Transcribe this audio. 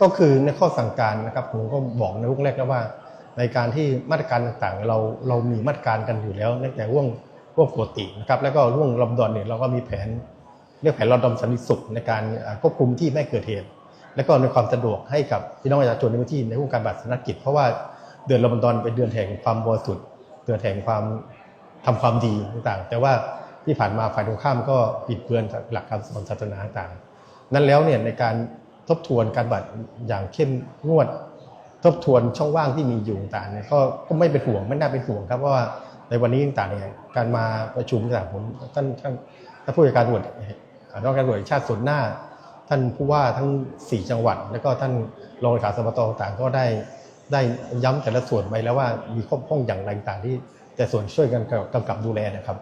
ก็คือในข้อสั่งการนะครับผมก็บอกในวงแรกแล้วว่า ในการที่มาตรการต่างๆ เราเรามีมาตรการกันอยู่แล้วตั้งแต่ว่วงว่วงปกตินะครับแล้วก็ว่วงลำดอนเนี่ยเราก็มีแผนเรียกแผนระดอมสันติสุขในการควบคุมที่ไม่เกิดเหตุ และก็ในความสะดวกให้กับพี่น้องประชาชนในพื้นที่ในวงการบัตรสนกิจ เพราะว่าเดือนรอมฎอนเป็นเดือนแห่งความบริสุทธิ์เดือนแห่งความทำความดีต่างๆ แต่ว่าที่ผ่านมาฝ่ายตรงข้ามก็ปิดเบือนหลักการสอนศาสนาต่างๆนั้นแล้วเนี่ยในการ ทบทวนการบัตรอย่างเข้มงวด ทบทวนช่องว่างที่มีอยู่ต่างเนี่ยก็ก็ไม่เป็นห่วงไม่น่าเป็นห่วงครับเพราะว่าในวันนี้ต่างเนี่ยการมาประชุมต่างผมท่านท่านท่านผู้จัดการตำรวจนอกการตำรวจชาติส่วนหน้า ท่านผู้ว่าทั้ง 4 จังหวัด แล้วก็ท่านรองเลขาสปตต่างก็ได้ได้ย้ำแต่ละส่วนไปแล้วว่ามีข้อพ้องอย่างไรต่างที่ แต่ส่วนช่วยกันกำกับดูแลนะครับ